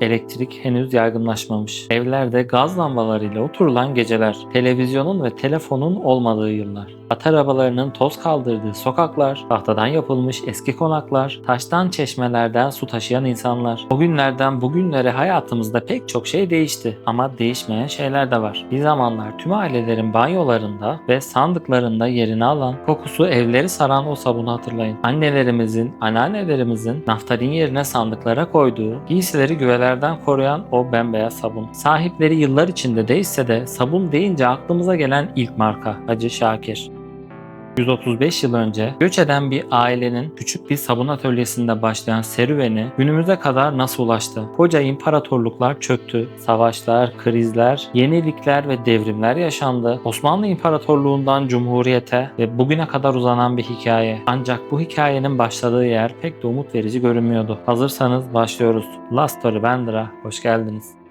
Elektrik henüz yaygınlaşmamış. Evlerde gaz lambalarıyla oturulan geceler, televizyonun ve telefonun olmadığı yıllar. At arabalarının toz kaldırdığı sokaklar, tahtadan yapılmış eski konaklar, taştan çeşmelerden su taşıyan insanlar. O günlerden bugünlere hayatımızda pek çok şey değişti ama değişmeyen şeyler de var. Bir zamanlar tüm ailelerin banyolarında ve sandıklarında yerini alan, kokusu evleri saran o sabunu hatırlayın. Annelerimizin, anneannelerimizin naftalin yerine sandıklara koyduğu, giysileri güvelerden koruyan o bembeyaz sabun. Sahipleri yıllar içinde değişse de sabun deyince aklımıza gelen ilk marka Hacı Şakir. 135 yıl önce göç eden bir ailenin küçük bir sabun atölyesinde başlayan serüveni günümüze kadar nasıl ulaştı? Koca imparatorluklar çöktü, savaşlar, krizler, yenilikler ve devrimler yaşandı. Osmanlı İmparatorluğundan Cumhuriyete ve bugüne kadar uzanan bir hikaye. Ancak bu hikayenin başladığı yer pek de umut verici görünmüyordu. Hazırsanız başlıyoruz. Last Story Bender'a hoş geldiniz.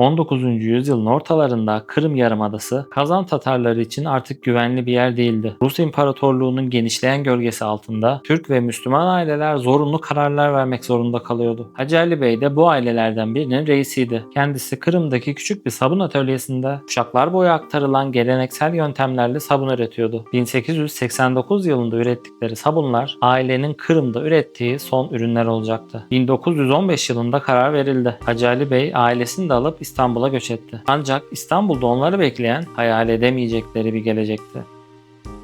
19. yüzyılın ortalarında Kırım Yarımadası Kazan Tatarları için artık güvenli bir yer değildi. Rus İmparatorluğu'nun genişleyen gölgesi altında Türk ve Müslüman aileler zorunlu kararlar vermek zorunda kalıyordu. Hacı Ali Bey de bu ailelerden birinin reisiydi. Kendisi Kırım'daki küçük bir sabun atölyesinde kuşaklar boyu aktarılan geleneksel yöntemlerle sabun üretiyordu. 1889 yılında ürettikleri sabunlar ailenin Kırım'da ürettiği son ürünler olacaktı. 1915 yılında karar verildi. Hacı Ali Bey ailesini de alıp İstanbul'a göç etti. Ancak İstanbul'da onları bekleyen hayal edemeyecekleri bir gelecekti.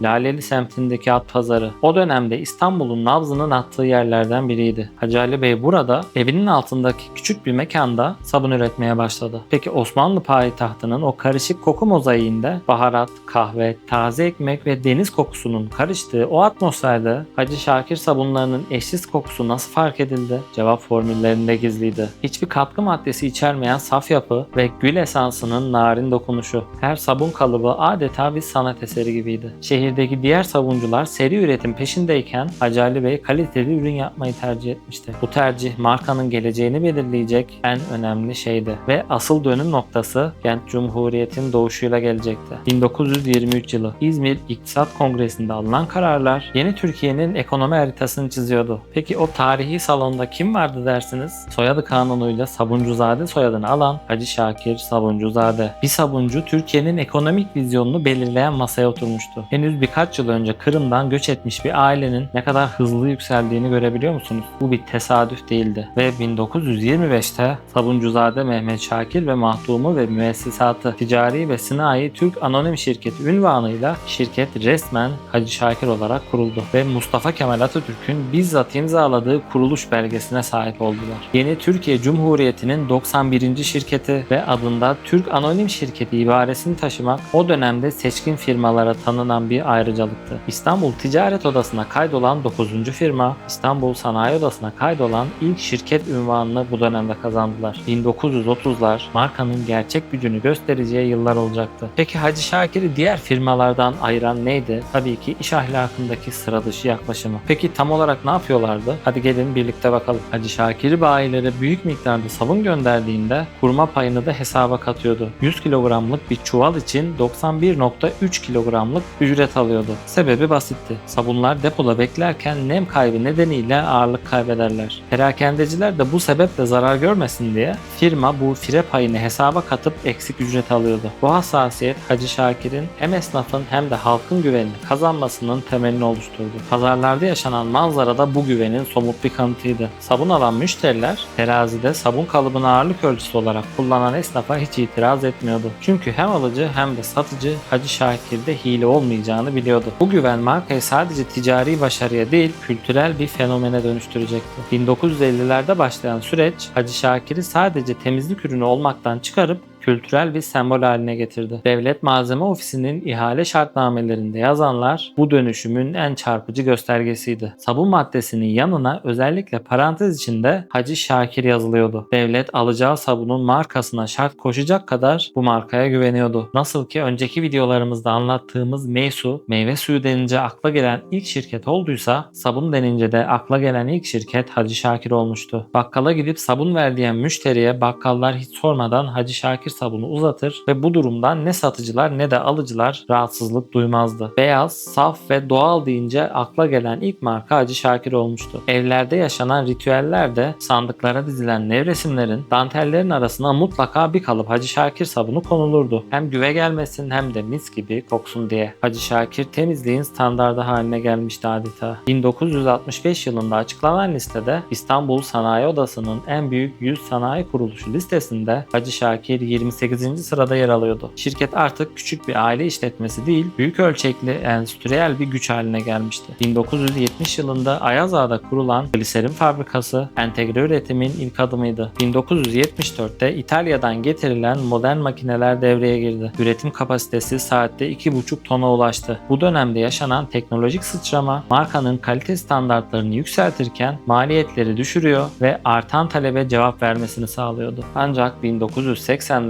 Laleli semtindeki at pazarı o dönemde İstanbul'un nabzının attığı yerlerden biriydi. Hacı Ali Bey burada evinin altındaki küçük bir mekanda sabun üretmeye başladı. Peki Osmanlı payitahtının o karışık koku mozaiğinde baharat, kahve, taze ekmek ve deniz kokusunun karıştığı o atmosferde Hacı Şakir sabunlarının eşsiz kokusu nasıl fark edildi? Cevap formüllerinde gizliydi. Hiçbir katkı maddesi içermeyen saf yapı ve gül esansının narin dokunuşu. Her sabun kalıbı adeta bir sanat eseri gibiydi. Şehir şehirdeki diğer savuncular seri üretim peşindeyken Hacı Ali Bey kaliteli ürün yapmayı tercih etmişti. Bu tercih markanın geleceğini belirleyecek en önemli şeydi ve asıl dönüm noktası Kent Cumhuriyet'in doğuşuyla gelecekti. 1923 yılı İzmir İktisat Kongresi'nde alınan kararlar yeni Türkiye'nin ekonomi haritasını çiziyordu. Peki o tarihi salonda kim vardı dersiniz? Soyadı kanunuyla Sabuncuzade soyadını alan Hacı Şakir Sabuncuzade. Bir sabuncu Türkiye'nin ekonomik vizyonunu belirleyen masaya oturmuştu. Henüz birkaç yıl önce Kırım'dan göç etmiş bir ailenin ne kadar hızlı yükseldiğini görebiliyor musunuz? Bu bir tesadüf değildi. Ve 1925'te Sabuncuzade Mehmet Şakir ve Mahdumu ve müessesatı Ticari ve Sınai Türk Anonim Şirketi ünvanıyla şirket resmen Hacı Şakir olarak kuruldu ve Mustafa Kemal Atatürk'ün bizzat imzaladığı kuruluş belgesine sahip oldular. Yeni Türkiye Cumhuriyeti'nin 91. şirketi ve adında Türk Anonim Şirketi ibaresini taşımak o dönemde seçkin firmalara tanınan bir ayrıcalıktı. İstanbul Ticaret Odası'na kaydolan 9. firma, İstanbul Sanayi Odası'na kaydolan ilk şirket ünvanını bu dönemde kazandılar. 1930'lar markanın gerçek gücünü göstereceği yıllar olacaktı. Peki Hacı Şakir'i diğer firmalardan ayıran neydi? Tabii ki iş ahlakındaki sıra dışı yaklaşımı. Peki tam olarak ne yapıyorlardı? Hadi gelin birlikte bakalım. Hacı Şakir bayilere büyük miktarda sabun gönderdiğinde kurma payını da hesaba katıyordu. 100 kilogramlık bir çuval için 91.3 kilogramlık ücret alıyordu. Sebebi basitti. Sabunlar depoda beklerken nem kaybı nedeniyle ağırlık kaybederler. Perakendeciler de bu sebeple zarar görmesin diye firma bu fire payını hesaba katıp eksik ücret alıyordu. Bu hassasiyet Hacı Şakir'in hem esnafın hem de halkın güvenini kazanmasının temelini oluşturdu. Pazarlarda yaşanan manzara da bu güvenin somut bir kanıtıydı. Sabun alan müşteriler terazide sabun kalıbını ağırlık ölçüsü olarak kullanan esnafa hiç itiraz etmiyordu. Çünkü hem alıcı hem de satıcı Hacı Şakir'de hile olmayacağını biliyordu. Bu güven markayı sadece ticari başarıya değil kültürel bir fenomene dönüştürecekti. 1950'lerde başlayan süreç Hacı Şakir'i sadece temizlik ürünü olmaktan çıkarıp kültürel bir sembol haline getirdi. Devlet Malzeme Ofisi'nin ihale şartnamelerinde yazanlar bu dönüşümün en çarpıcı göstergesiydi. Sabun maddesinin yanına özellikle parantez içinde Hacı Şakir yazılıyordu. Devlet alacağı sabunun markasına şart koşacak kadar bu markaya güveniyordu. Nasıl ki önceki videolarımızda anlattığımız Meysu, meyve suyu denince akla gelen ilk şirket olduysa sabun denince de akla gelen ilk şirket Hacı Şakir olmuştu. Bakkala gidip sabun ver diyen müşteriye bakkallar hiç sormadan Hacı Şakir sabunu uzatır ve bu durumdan ne satıcılar ne de alıcılar rahatsızlık duymazdı. Beyaz, saf ve doğal deyince akla gelen ilk marka Hacı Şakir olmuştu. Evlerde yaşanan ritüellerde sandıklara dizilen nevresimlerin, dantellerin arasına mutlaka bir kalıp Hacı Şakir sabunu konulurdu. Hem güve gelmesin hem de mis gibi koksun diye. Hacı Şakir temizliğin standardı haline gelmişti adeta. 1965 yılında açıklanan listede İstanbul Sanayi Odası'nın en büyük 100 sanayi kuruluşu listesinde Hacı Şakir 28. sırada yer alıyordu. Şirket artık küçük bir aile işletmesi değil, büyük ölçekli endüstriyel bir güç haline gelmişti. 1970 yılında Ayazağa'da kurulan gliserin fabrikası entegre üretimin ilk adımıydı. 1974'te İtalya'dan getirilen modern makineler devreye girdi. Üretim kapasitesi saatte 2,5 tona ulaştı. Bu dönemde yaşanan teknolojik sıçrama markanın kalite standartlarını yükseltirken maliyetleri düşürüyor ve artan talebe cevap vermesini sağlıyordu. Ancak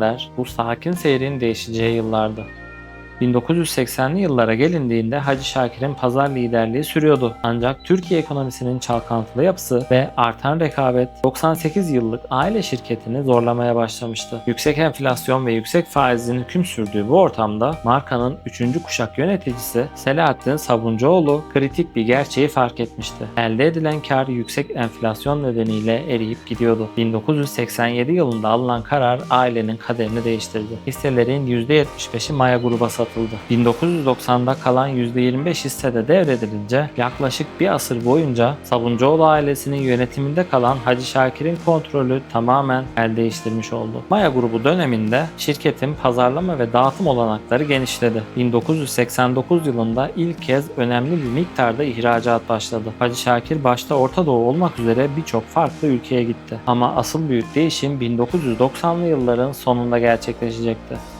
1980'ler bu sakin seyrin değişeceği yıllardı. 1980'li yıllara gelindiğinde Hacı Şakir'in pazar liderliği sürüyordu. Ancak Türkiye ekonomisinin çalkantılı yapısı ve artan rekabet 98 yıllık aile şirketini zorlamaya başlamıştı. Yüksek enflasyon ve yüksek faizin hüküm sürdüğü bu ortamda markanın 3. kuşak yöneticisi Selahattin Sabuncuoğlu kritik bir gerçeği fark etmişti. Elde edilen kar yüksek enflasyon nedeniyle eriyip gidiyordu. 1987 yılında alınan karar ailenin kaderini değiştirdi. Hisselerin %75'i Maya gruba satıldı. 1990'da kalan %25 hisse de devredilince yaklaşık bir asır boyunca Sabuncuoğlu ailesinin yönetiminde kalan Hacı Şakir'in kontrolü tamamen el değiştirmiş oldu. Maya grubu döneminde şirketin pazarlama ve dağıtım olanakları genişledi. 1989 yılında ilk kez önemli bir miktarda ihracat başladı. Hacı Şakir başta Orta Doğu olmak üzere birçok farklı ülkeye gitti. Ama asıl büyük değişim 1990'lı yılların sonunda gerçekleşecekti.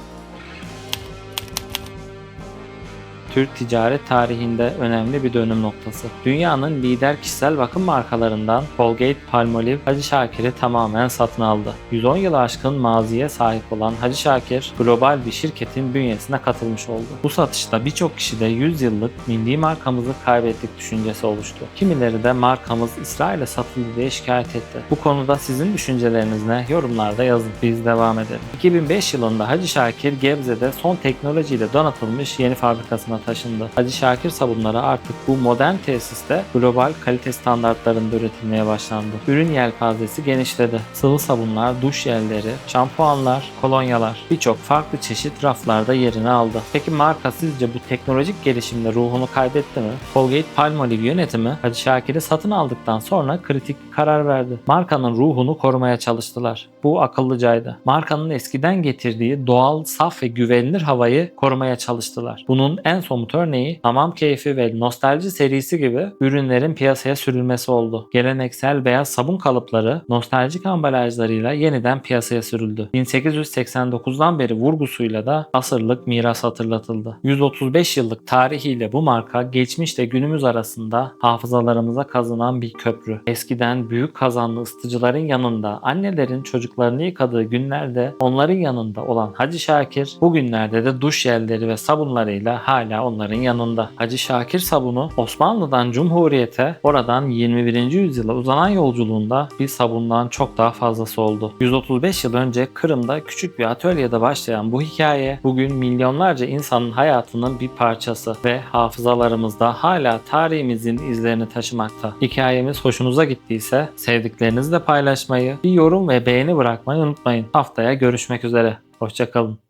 Türk ticaret tarihinde önemli bir dönüm noktası. Dünyanın lider kişisel bakım markalarından Colgate Palmolive Hacı Şakir'i tamamen satın aldı. 110 yılı aşkın maziye sahip olan Hacı Şakir global bir şirketin bünyesine katılmış oldu. Bu satışta birçok kişide 100 yıllık milli markamızı kaybettik düşüncesi oluştu. Kimileri de markamız İsrail'e satıldı diye şikayet etti. Bu konuda sizin düşünceleriniz ne? Yorumlarda yazın. Biz devam edelim. 2005 yılında Hacı Şakir Gebze'de son teknolojiyle donatılmış yeni fabrikasına taşındı. Hacı Şakir sabunları artık bu modern tesiste global kalite standartlarında üretilmeye başlandı. Ürün yelpazesi genişledi. Sıvı sabunlar, duş jelleri, şampuanlar, kolonyalar birçok farklı çeşit raflarda yerini aldı. Peki marka sizce bu teknolojik gelişimle ruhunu kaybetti mi? Colgate Palmolive yönetimi Hacı Şakir'i satın aldıktan sonra kritik bir karar verdi. Markanın ruhunu korumaya çalıştılar. Bu akıllıcaydı. Markanın eskiden getirdiği doğal, saf ve güvenilir havayı korumaya çalıştılar. Bunun en somut örneği Hamam Keyfi ve Nostalji serisi gibi ürünlerin piyasaya sürülmesi oldu. Geleneksel beyaz sabun kalıpları nostaljik ambalajlarıyla yeniden piyasaya sürüldü. 1889'dan beri vurgusuyla da asırlık miras hatırlatıldı. 135 yıllık tarihiyle bu marka geçmişle günümüz arasında hafızalarımıza kazınan bir köprü. Eskiden büyük kazanlı ısıtıcıların yanında annelerin çocuklarını yıkadığı günlerde onların yanında olan Hacı Şakir bugünlerde de duş jelleri ve sabunlarıyla hala onların yanında. Hacı Şakir sabunu Osmanlı'dan Cumhuriyete oradan 21. yüzyıla uzanan yolculuğunda bir sabundan çok daha fazlası oldu. 135 yıl önce Kırım'da küçük bir atölyede başlayan bu hikaye bugün milyonlarca insanın hayatının bir parçası ve hafızalarımızda hala tarihimizin izlerini taşımakta. Hikayemiz hoşunuza gittiyse sevdiklerinizle paylaşmayı, bir yorum ve beğeni bırakmayı unutmayın. Haftaya görüşmek üzere. Hoşçakalın.